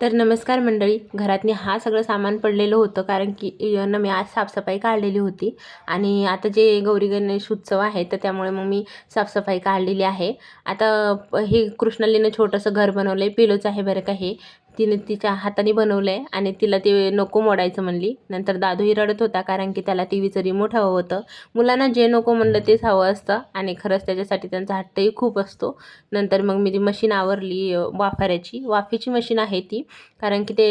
तर नमस्कार मंडळी घरातनी हा सगळं सामान पडलेलं होतं कारण की न मी आज साफसफाई काढलेली होती आणि आता जे गौरी गणेश उत्सव आहे तर त्यामुळे मग मी साफसफाई काढलेली आहे. आता हे कृष्णालीनं छोटंसं घर बनवलं आहे पिलोचं आहे बरं का हे. तिने तिच्या हाताने बनवलं आहे आणि तिला ते नको मोडायचं म्हणली. नंतर दादूही रडत होता कारण की त्याला टी व्हीचं रिमोट हवं होतं. मुलांना जे नको म्हणलं तेच हवं असतं आणि खरंच त्याच्यासाठी त्यांचा हट्टही खूप असतो. नंतर मग मी ती मशीन आवरली वाफाऱ्याची. वाफेची मशीन आहे ती कारण की ते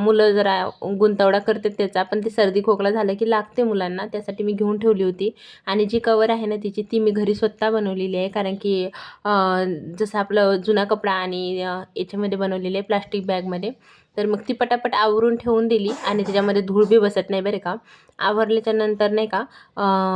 मुलं जरा गुंतवडा करतात त्याचा. पण ते सर्दी खोकला झालं की लागते मुलांना. त्यासाठी मी घेऊन ठेवली होती. आणि जी कवर आहे ना तिची ती मी घरी स्वतः बनवलेली आहे. कारण की जसं आपलं जुना कपडा आणि याच्यामध्ये बनवलेली आहे प्लास्टिक बॅगमध्ये तर मग ती पटापट आवरून ठेवून दिली आणि त्याच्यामध्ये धूळ बी बसत नाही बरं का. आवरल्याच्या नंतर नाही का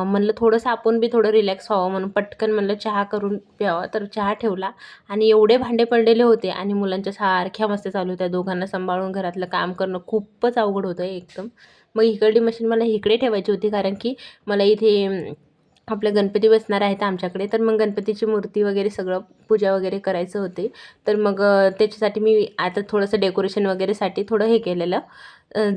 म्हणलं थोडंसं आपण बी थोडं रिलॅक्स व्हावं म्हणून पटकन म्हणलं चहा करून प्यावा. तर चहा ठेवला आणि एवढे भांडे पडलेले होते आणि मुलांच्या सारख्या मस्त चालू होत्या. दोघांना सांभाळून घरातलं काम करणं खूपच अवघड होतं एकदम. मग इकडली मशीन मला इकडे ठेवायची होती कारण की मला इथे आपले गणपती बसणार आहेत आमच्याकडे तर मग गणपतीची मूर्ती वगैरे सगळं पूजा वगैरे करायचं होते. तर मग त्याच्यासाठी मी आता थोडंसं डेकोरेशन वगैरेसाठी थोडं हे केलेलं.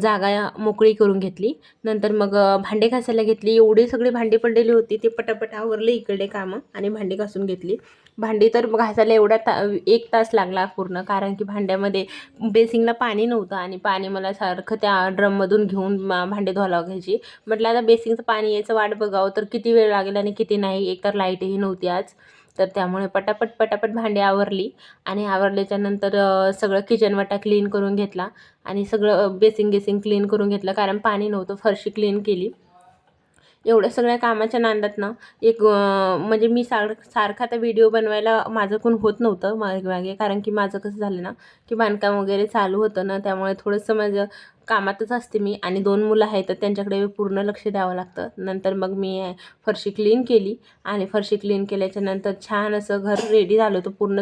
जागा मोकळी करून घेतली. नंतर मग भांडे घासायला घेतली. एवढी सगळी भांडी पडलेली होती ते पटापट आवरले इकडे कामं आणि भांडी घासून घेतली. भांडी तर घासायला एवढा ता एक तास लागला पूर्ण कारण की भांड्यामध्ये बेसिंगला पाणी नव्हतं आणि पाणी मला सारखं त्या ड्रममधून घेऊन भांडे धुवायला घ्यायची म्हटलं आता बेसिंगचं पाणी यायचं वाट बघावं तर किती वेळ लागेल आणि किती नाही? एकतर लाईटही नव्हती आज. तर त्यामुळे पटापट पटापट भांडी आवरली आणि आवरल्याच्या नंतर सगळं किचन वाटा क्लीन करून घेतला आणि सगळं बेसिंग गेसिंग क्लीन करून घेतलं कारण पाणी नव्हतं फरशी क्लीन केली. एवढ्या सगळ्या कामाच्या नांदात ना एक म्हणजे मी सार सारखा आता व्हिडिओ बनवायला माझं कोण होत नव्हतं मागे मागे. कारण की माझं कसं झालं ना की बांधकाम वगैरे चालू होतं ना त्यामुळे थोडंसं माझं कामातच असते मी आणि दोन मुलं आहेत तर त्यांच्याकडे पूर्ण लक्ष द्यावं लागतं. नंतर मग मी फरशी क्लीन केली आणि फरशी क्लीन केल्याच्यानंतर छान असं घर रेडी झालं होतं. पूर्ण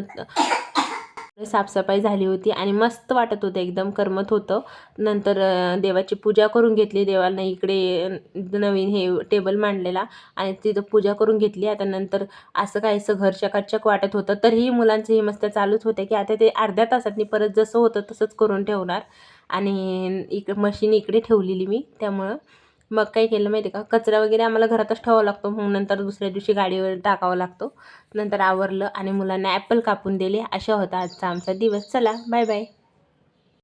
साफसफाई झाली होती आणि मस्त वाटत होतं एकदम करमत होतं. नंतर देवाची पूजा करून घेतली देवाला इकडे नवीन हे टेबल मांडलेला आणि तिथं पूजा करून घेतली. आता नंतर असं काहीसं घर चकाचक वाटत होतं. तरीही मुलांचं हे मस्त चालूच होते की आता ते अर्ध्या तासातनी परत जसं होतं तसंच करून ठेवणार. आणि इक मशीन इकडे ठेवलेली मी त्यामुळं मग काय केलं माहिती आहे का? कचरा वगैरे आम्हाला घरातच ठेवावा लागतो. मग नंतर दुसऱ्या दिवशी गाडीवर टाकावा लागतो. नंतर आवरलं आणि मुलांना ॲपल कापून दिले. अशा होता आजचा आमचा दिवस. चला बाय बाय